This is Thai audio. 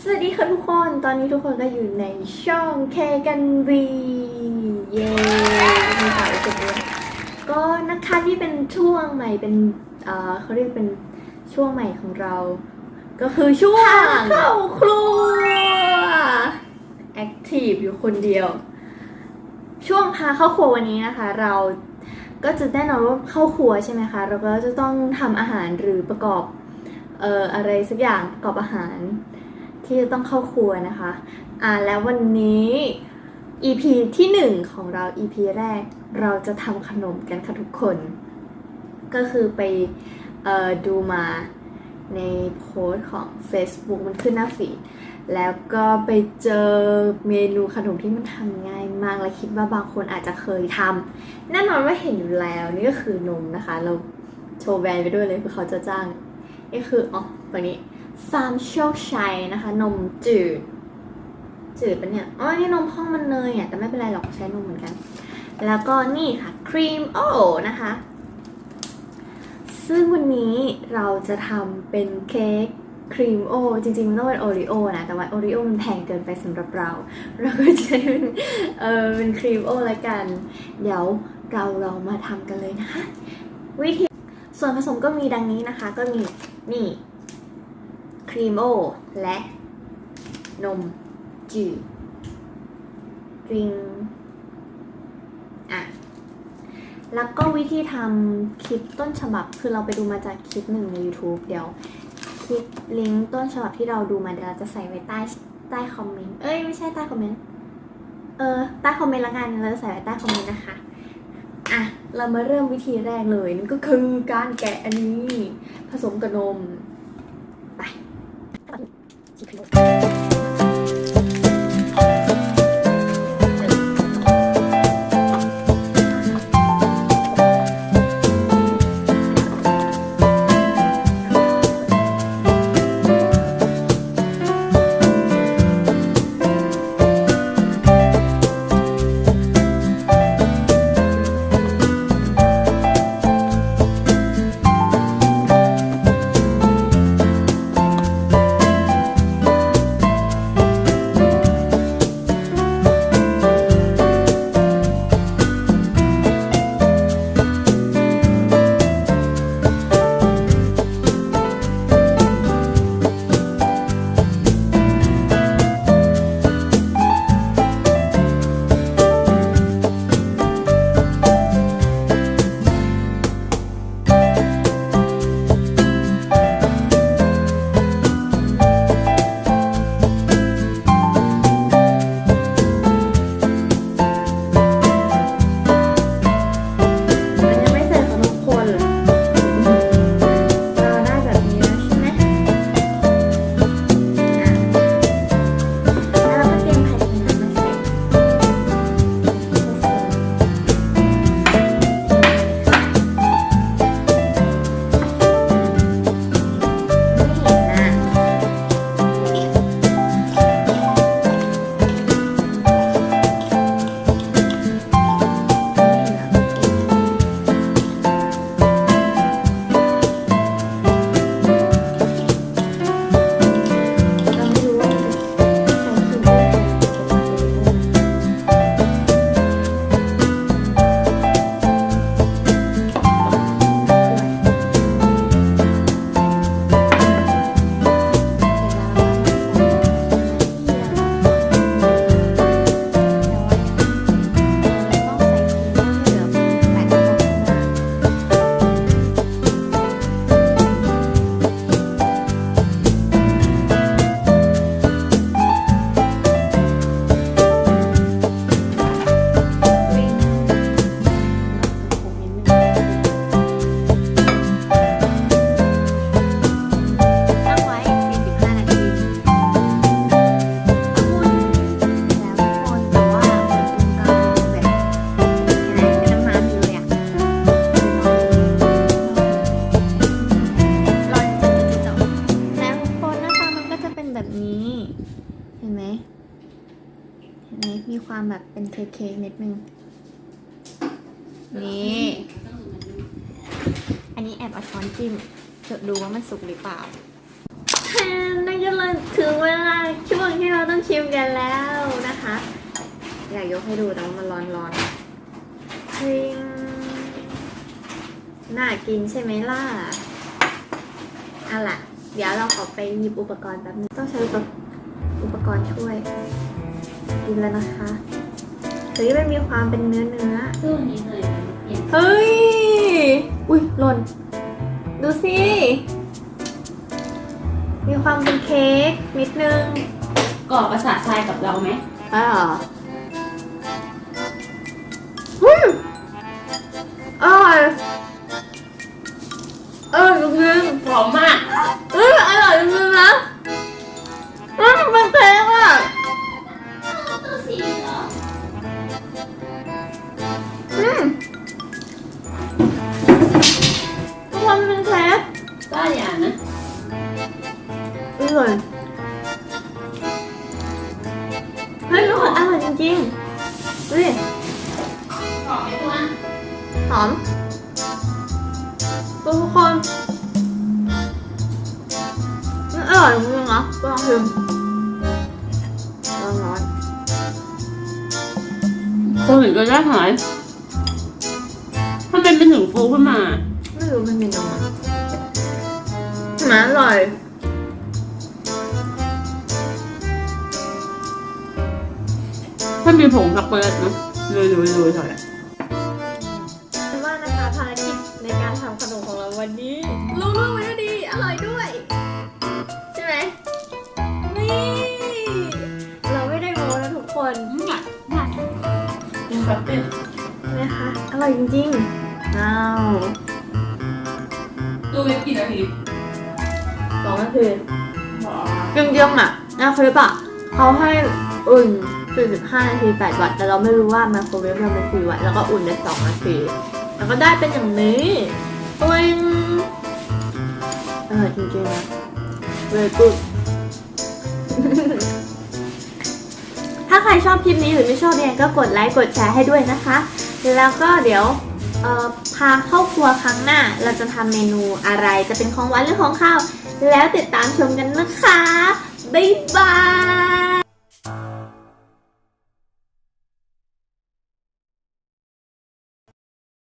สวัสดีค่ะทุกคน ตอนนี้ทุกคนก็อยู่ในช่องเคกันวีเย้มีข่าวจบเลยก็นะคะนี่เป็นช่วงใหม่เป็นเอ่อเขาเรียกเป็นช่วงใหม่ของเรา ก็คือช่วงเข้าครัวแอคทีฟอยู่คนเดียว ช่วงพาเข้าครัววันนี้นะคะ เราก็จะแน่นอนว่าเข้าครัวใช่ไหมคะ เราก็จะต้องทำอาหารหรือประกอบเอ่ออะไรสักอย่างประกอบอาหาร ที่จะต้องเข้าครัวนะคะ อ่าแล้ววันนี้ EP ที่หนึ่งของเรา EP แรกเราจะทำขนมกันค่ะทุกคน ก็คือไปเอ่อดูมาในโพสต์ของ Facebook มันขึ้นหน้าฟีดแล้วก็ไปเจอเมนูขนมที่มันทำง่ายมาก และคิดว่าบางคนอาจจะเคยทำแน่นอนว่าเห็นอยู่แล้วนี่ก็คือนมนะคะ เราโชว์แบรนด์ไปด้วยเลยเพื่อเขาจะจ้างนี่คืออ๋อตัวนี้ ฟาร์มโชคชัยนะคะ นมจืด จืดปะเนี่ย อ๋อ นี่นมข้องมันเนยอะ แต่ไม่เป็นไรหรอกใช้นมเหมือนกัน แล้วก็นี่ค่ะครีมโอ้นะคะ ซึ่งวันนี้เราจะทำเป็นเค้กครีมโอจริงๆ มันต้องเป็นโอริโอนะ แต่ว่าโอริโอมันแพงเกินไปสำหรับเรา เราก็จะใช้เป็นเออเป็นครีมโอละกัน เดี๋ยวเราลองมาทำกันเลยนะคะ วิธีส่วนผสมก็มีดังนี้นะคะ ก็มีนี่ ครีมโอ และนมจืดดริงอะ แล้วก็วิธีทำคลิปต้นฉบับ คือเราไปดูมาจากคลิปหนึ่งใน YouTube เดี๋ยวคลิปลิงก์ต้นฉบับที่เราดูมาเดี๋ยวเราจะใส่ไว้ใต้ใต้คอมเมนต์ เอ้ย ไม่ใช่ใต้คอมเมนต์ เออ ใต้คอมเมนต์ละกัน เราจะใส่ไว้ใต้คอมเมนต์นะคะ อะ เรามาเริ่มวิธีแรกเลยนั่นก็คือการแกะอันนี้ ผสมกับนม มัน เห็นไหมเห็นไหมมีความแบบเป็นเค้กๆนิดนึง นี่ อันนี้แอบเอาช้อนจิ้มจะดูว่ามันสุกหรือเปล่านั่นก็เลยถึงเวลาช่วงที่เราต้องชิมกันแล้วนะคะ อยากยกให้ดูแต่ว่ามันร้อนๆจริงน่ากินใช่ไหมล่ะเอะล่ะ เดี๋ยวเราขอไปหยิบอุปกรณ์แบบนี้ต้องใช้อุปกรณ์ อุปกรณ์ช่วยกินแล้วนะคะเฮ้ยมันมีความเป็นเนื้อเนื้อตู้นี้เลยเปลี่ยนเฮ้ย อุ้ยหล่น ดูสิ มีความเป็นเค้กนิดนึงก่อประสาททรายกับเราไหมอ่าอืมอร่อยเออจริงหอมมากๆเอออร่อยจริง ร่อยเฮ้ยทุกคนอร่อยจริงๆดูดิหอมไหมตัวหอมทุกคนมันอร่อยจริงๆนะลองชิมร้อนร้อนโควิดก็ได้หายทำไมเป็นถึงฟูขึ้นมาๆไม่รู้มันมีน้ำมันมันอร่อย มีผงช็อกโกแลตนะเลยเลยเลยใส่เป็นว่านะคะภารกิจในการทำขนมของเราวันนี้รู้ล่วงไปด้วยดี อร่อยด้วย ใช่ไหมนี่ เราไม่ได้โม้นะทุกคนหนักหนักกินแบบเป็นนะคะ อร่อยจริงๆอ้าวตู้เว็บกี่นาทีสองนาทีบอกเยี่ยมๆอะนะคลิปอะเขาให้อุ่น 45นาที8วัตต์แต่เราไม่รู้ว่าไมโครเวฟเราเป็น4วัตต์แล้วก็อุ่นได้2นาทีแล้วก็ได้เป็นอย่างนี้ตัวเองอร่อยจริงๆนะ very good ถ้าใครชอบคลิปนี้หรือไม่ชอบยังก็กดไลค์กดแชร์ให้ด้วยนะคะ แล้วก็เดี๋ยวพาเข้าครัวครั้งหน้า เราจะทำเมนูอะไรจะเป็นของหวานหรือของข้าว แล้วติดตามชมกันนะคะ บ๊ายบาย